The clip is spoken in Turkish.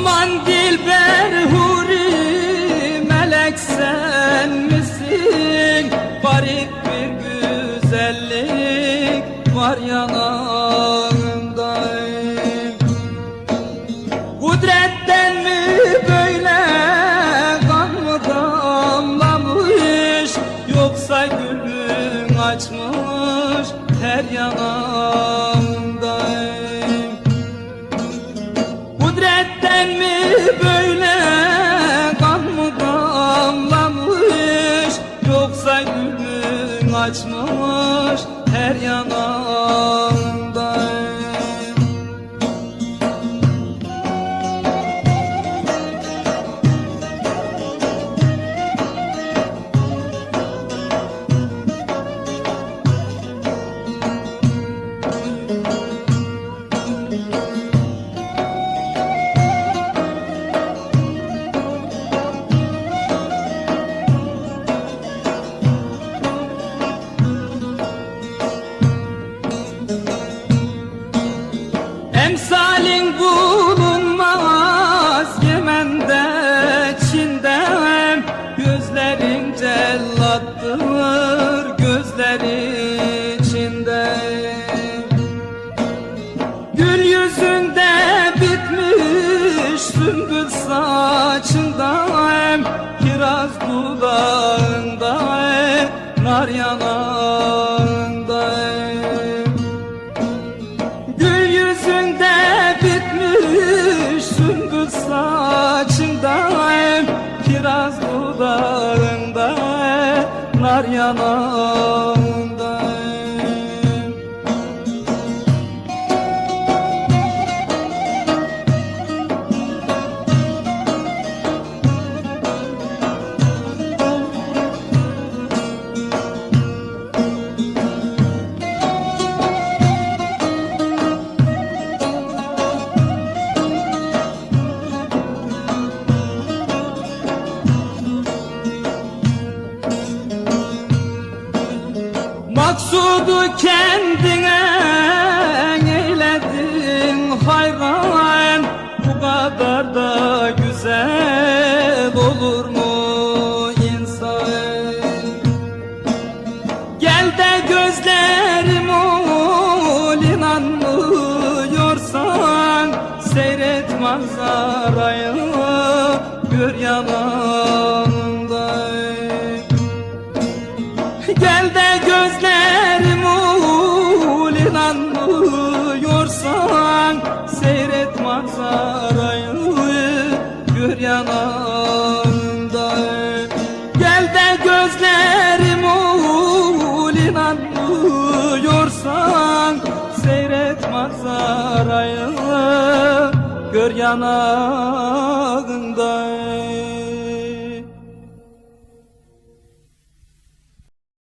Aman Dilber Huri melek sen misin? Garip bir güzellik var yanağında Kudretten mi böyle kan mı damlamış? Yoksa gülün açmış her yanağında Kudretten mi böyle kan mı damlamış Yoksa gülün açmış her yanağında Emsalin bulunmaz Yemen'de, Çin'de. Gözlerin cellattır gözleri içinde Gül yüzünde bitmiş sümbül saçında Kiraz dudağında nar yanağında yanağında Maksudu kendine eyledin hayran Bu kadar da güzel olur mu insan? Gel de gözlerim ol inanmıyorsan. Seyret manzarayı gör yanında gör yanında Gel de gözlerim ol inanmıyorsan Seyret manzarayı. Gör yanağında